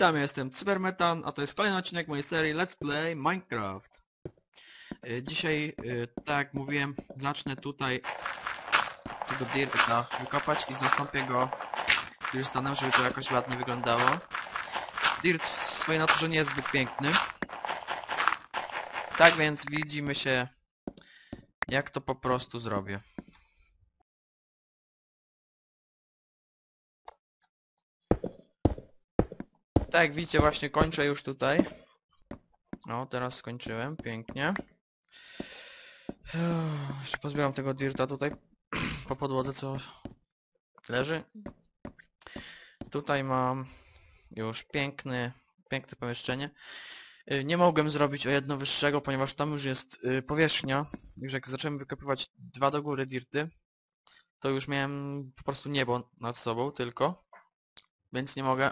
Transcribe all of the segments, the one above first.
Witam, ja jestem Cybermetan, a to jest kolejny odcinek mojej serii Let's Play Minecraft. Y, Dzisiaj, y, tak jak mówiłem, zacznę tutaj tego dirta wykopać i zastąpię go dirstanem, żeby to jakoś ładnie wyglądało. Dirt w swojej naturze nie jest zbyt piękny. Tak więc widzimy się, jak to po prostu zrobię. Tak jak widzicie właśnie kończę już tutaj. No, teraz skończyłem, pięknie. Jeszcze pozbieram tego dirta tutaj po podłodze, co leży. Tutaj mam już piękny, piękne pomieszczenie. Y, Nie mogłem zrobić o jedno wyższego, ponieważ tam już jest y, powierzchnia. Już jak zacząłem wykopywać dwa do góry dirty, to już miałem po prostu niebo nad sobą tylko. Więc nie mogę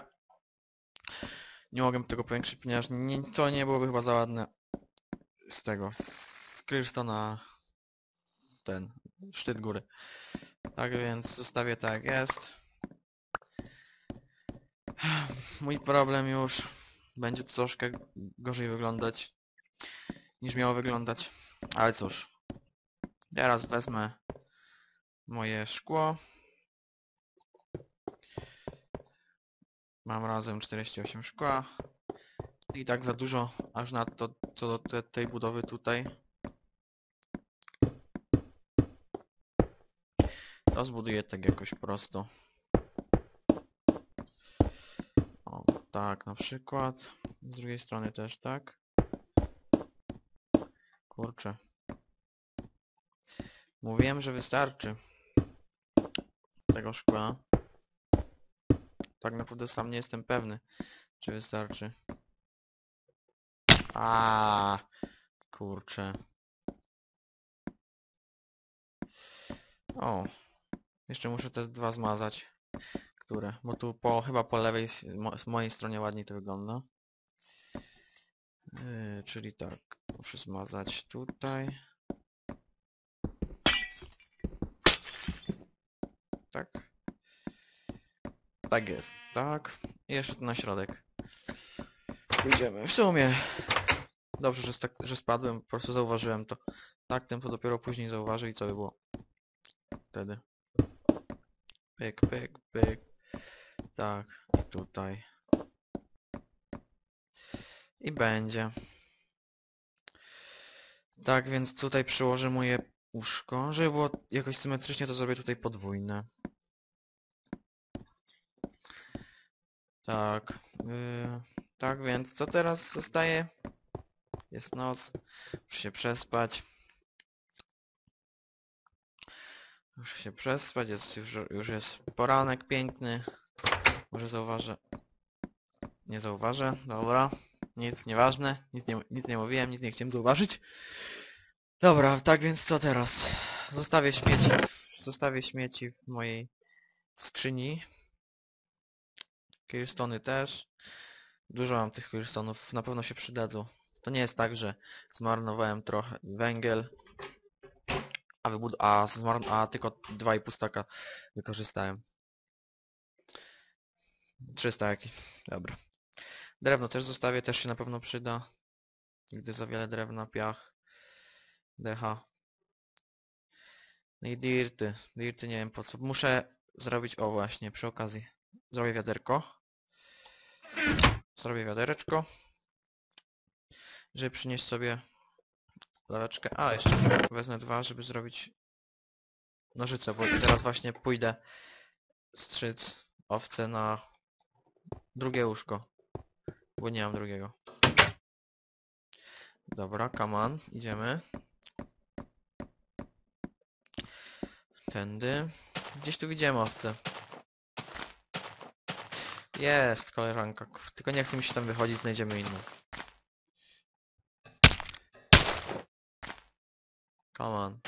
nie mogę tego powiększyć, ponieważ nie, to nie byłoby chyba za ładne z tego, z Clearstone'a ten szczyt góry. Tak więc zostawię tak jak jest. Mój problem już będzie troszkę gorzej wyglądać niż miało wyglądać. Ale cóż. Teraz wezmę moje szkło. Mam razem 48 szkła. I tak za dużo, aż na to, co do te, tej budowy tutaj. To zbuduję tak jakoś prosto. O, tak na przykład. Z drugiej strony też tak. Kurczę. Mówiłem, że wystarczy tego szkła. Tak naprawdę sam nie jestem pewny, czy wystarczy. A, kurczę. O, jeszcze muszę te dwa zmazać. Które? Bo tu po, chyba po lewej, z mojej stronie ładniej to wygląda. Yy, czyli tak, muszę zmazać tutaj. Tak. Tak jest, tak. I jeszcze na środek. Pójdziemy. W sumie. Dobrze, że, tak, że spadłem, po prostu zauważyłem to. Tak, tym to dopiero później zauważy i co by było. Wtedy. Pyk, pyk, pyk. Tak, i tutaj. I będzie. Tak, więc tutaj przyłożę moje łóżko. Żeby było jakoś symetrycznie, to zrobię tutaj podwójne. Tak. Yy, tak więc co teraz zostaje? Jest noc. Muszę się przespać. Muszę się przespać, jest już, już jest poranek piękny. Może zauważę. Nie zauważę, dobra. Nic, nieważne. Nic nie, nic nie mówiłem, nic nie chciałem zauważyć. Dobra, tak więc co teraz? Zostawię śmieci. Zostawię śmieci w mojej skrzyni. Clearstony też. Dużo mam tych clearstonów, na pewno się przydadzą. To nie jest tak, że zmarnowałem trochę węgiel, a, wybud a, zmarn a tylko 2,5 staka wykorzystałem. 300 jaki. Dobra. Drewno też zostawię, też się na pewno przyda. Nigdy za wiele drewna, piach. DH. No i dirty. Dirty nie wiem po co. Muszę zrobić, o właśnie, przy okazji. Zrobię wiaderko. Zrobię wiadereczko. Żeby przynieść sobie laweczkę. A, jeszcze wezmę dwa, żeby zrobić nożyce, bo teraz właśnie pójdę strzyc owce na drugie łóżko. Bo nie mam drugiego. Dobra, on, idziemy. Tędy. Gdzieś tu widziałem owce. Jest koleżanka, tylko nie chce mi się tam wychodzić, znajdziemy inną. Come on.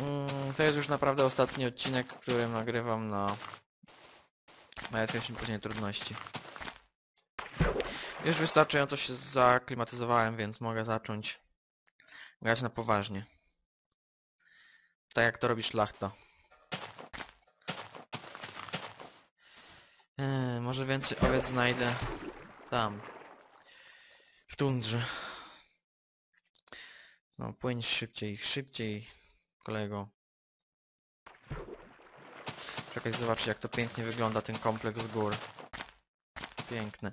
Mm, to jest już naprawdę ostatni odcinek, który nagrywam na... na jakieś później trudności. Już wystarczająco się zaklimatyzowałem, więc mogę zacząć grać na poważnie. Tak jak to robi szlachta. Y, może więcej owiec znajdę tam. W tundrze. No, płyń szybciej, szybciej, kolego. Czekaj, zobacz jak to pięknie wygląda ten kompleks gór. Piękny.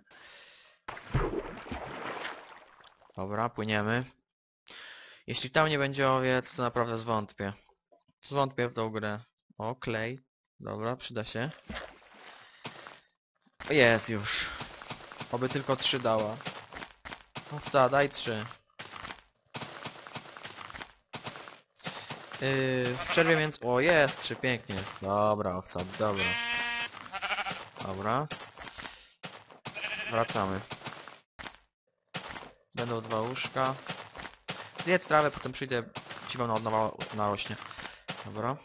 Dobra, płyniemy. Jeśli tam nie będzie owiec, to naprawdę zwątpię. Zwątpię w tą grę. O, klej. Dobra, przyda się. Jest już. Oby tylko trzy dała. Owca, daj trzy. Yy, w przerwie więc... O, jest trzy, pięknie. Dobra, owca, dobra. Dobra. Wracamy. Będą dwa łóżka. Zjedz trawę, potem przyjdę, ci wam od nowa narośnie. Dobra.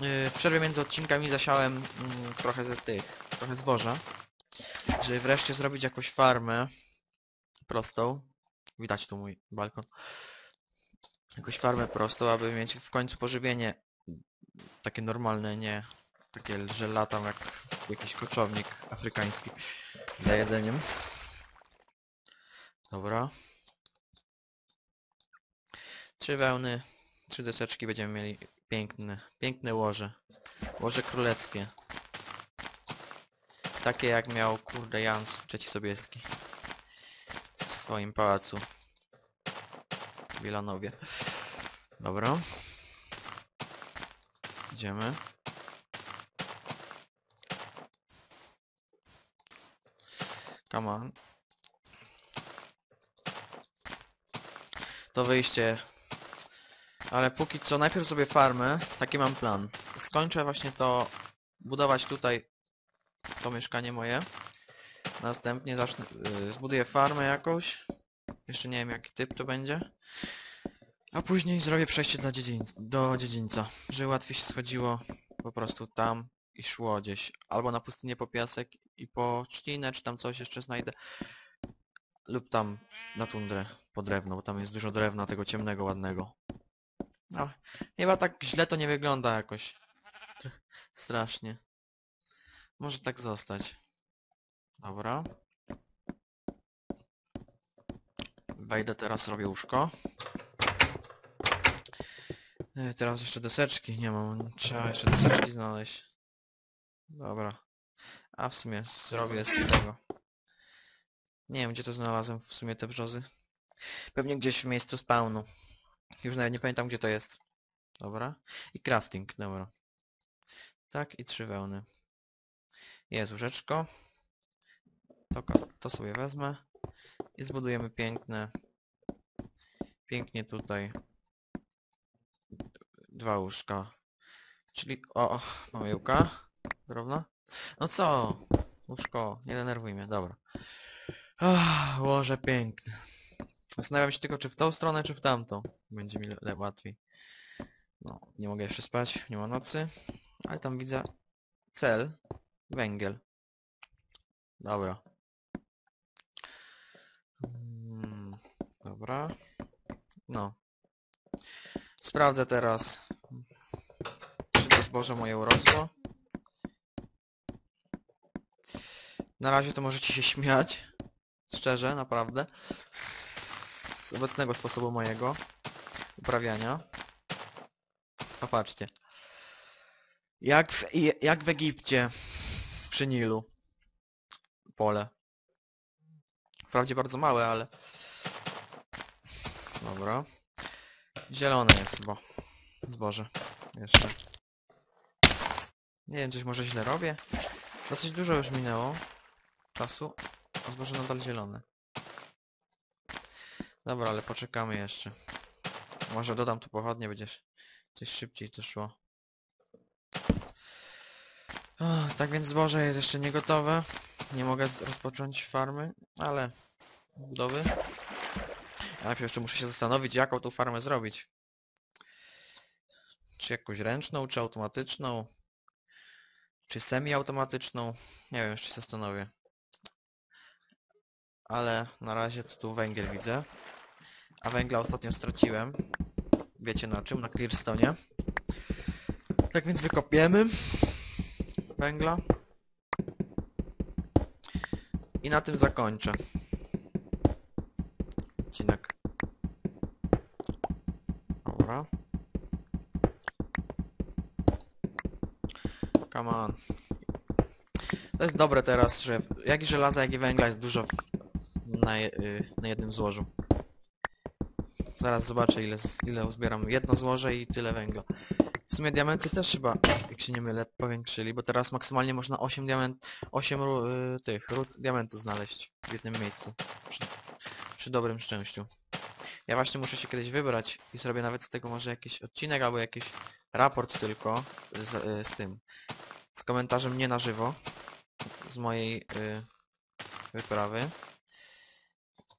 Yy, w przerwie między odcinkami zasiałem mm, trochę z tych, trochę zboża. Żeby wreszcie zrobić jakąś farmę prostą. Widać tu mój balkon. Jakąś farmę prostą, aby mieć w końcu pożywienie takie normalne, nie takie, że latam jak jakiś koczownik afrykański za jedzeniem. Dobra. Trzy wełny, trzy deseczki będziemy mieli piękne, piękne łoże. Łoże królewskie. Takie jak miał kurde Jans III Sobieski. W swoim pałacu. W Wilanowie. Dobra. Idziemy. Come on. To wyjście. Ale póki co, najpierw sobie farmę. Taki mam plan. Skończę właśnie to budować tutaj to mieszkanie moje. Następnie zacznę, y, zbuduję farmę jakąś. Jeszcze nie wiem jaki typ to będzie. A później zrobię przejście dla dziedzin do dziedzińca. Żeby łatwiej się schodziło po prostu tam i szło gdzieś. Albo na pustynię po piasek i po trzcinę, czy tam coś jeszcze znajdę. Lub tam na tundrę po drewno, bo tam jest dużo drewna tego ciemnego, ładnego. No, chyba tak źle to nie wygląda jakoś. Strasznie. Może tak zostać. Dobra. Wejdę teraz, robię łóżko. E, Teraz jeszcze deseczki, nie mam, trzeba jeszcze deseczki znaleźć. Dobra. A w sumie zrobię z tego. Nie wiem gdzie to znalazłem w sumie te brzozy. Pewnie gdzieś w miejscu spawnu. Już nawet nie pamiętam gdzie to jest. Dobra. I crafting, dobra. Tak i trzy wełny. Jest łóżeczko. To, to sobie wezmę. I zbudujemy piękne. Pięknie tutaj. Dwa łóżka. Czyli... O, mamy jąka. Drobna. No co? Łóżko, nie denerwuj mnie, dobra. Ach, łoże piękne. Zastanawiam się tylko, czy w tą stronę, czy w tamtą. Będzie mi łatwiej. No, nie mogę jeszcze spać, nie ma nocy. Ale tam widzę cel. Węgiel. Dobra. Mm, Dobra. No. Sprawdzę teraz, czy to zboże moje urosło. Na razie to możecie się śmiać. Szczerze, naprawdę. Z obecnego sposobu mojego uprawiania. Popatrzcie. Jak w, jak w Egipcie przy Nilu. Pole. Wprawdzie bardzo małe, ale... Dobra. Zielone jest chyba. Zboże. Jeszcze. Nie wiem, coś może źle robię. Dosyć dużo już minęło czasu, a zboże nadal zielone. Dobra, ale poczekamy jeszcze. Może dodam tu pochodnie, będziesz coś szybciej to szło. Tak więc zboże jest jeszcze nie gotowe. Nie mogę rozpocząć farmy, ale budowy. Ja najpierw jeszcze muszę się zastanowić, jaką tą farmę zrobić. Czy jakąś ręczną, czy automatyczną, czy semi-automatyczną. Nie wiem, jeszcze się zastanowię. Ale na razie to tu węgiel widzę. A węgla ostatnio straciłem. Wiecie na czym? Na Clearstone. Tak więc wykopiemy węgla. I na tym zakończę. Odcinek. Dobra. Come on. To jest dobre teraz, że jak i żelaza, jak i węgla jest dużo na, je, y, na jednym złożu. Zaraz zobaczę ile, ile uzbieram. Jedno złoże i tyle węgla. W sumie diamenty też chyba, jak się nie mylę, powiększyli, bo teraz maksymalnie można 8 diament, 8 ru, y, tych ród diamentu znaleźć w jednym miejscu. Przy, przy dobrym szczęściu. Ja właśnie muszę się kiedyś wybrać i zrobię nawet z tego może jakiś odcinek albo jakiś raport tylko z, y, z tym. Z komentarzem nie na żywo. Z mojej y, wyprawy.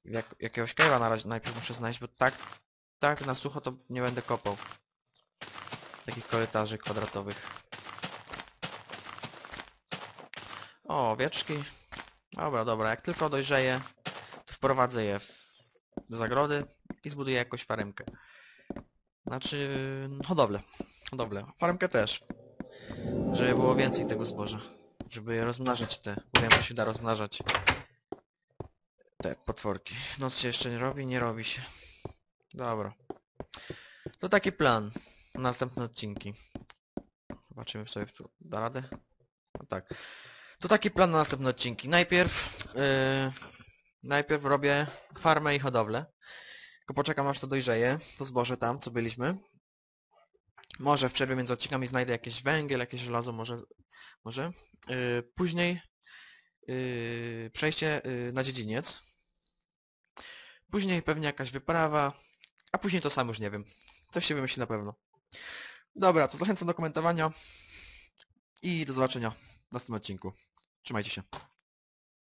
Jak, jakiegoś cave'a na razie najpierw muszę znaleźć, bo tak, tak na sucho to nie będę kopał. Takich korytarzy kwadratowych. O, owieczki. Dobra, dobra, jak tylko dojrzeje, to wprowadzę je do zagrody i zbuduję jakąś faremkę. Znaczy, hodowlę. Hodowlę. Farmkę też. Żeby było więcej tego zboża. Żeby je rozmnażać te. Bo wiem, że się da rozmnażać te potworki. Noc się jeszcze nie robi? Nie robi się. Dobra. To taki plan. na Następne odcinki. Zobaczymy sobie tu da radę. No tak. To taki plan na następne odcinki. Najpierw yy, najpierw robię farmę i hodowlę. Tylko poczekam aż to dojrzeje. To zboże tam, co byliśmy. Może w przerwie między odcinkami znajdę jakieś węgiel, jakieś żelazo, może. może. Yy, później yy, przejście yy, na dziedziniec. Później pewnie jakaś wyprawa. A później to sam już nie wiem. Coś się wymyśli na pewno. Dobra, to zachęcam do komentowania i do zobaczenia w następnym odcinku. Trzymajcie się.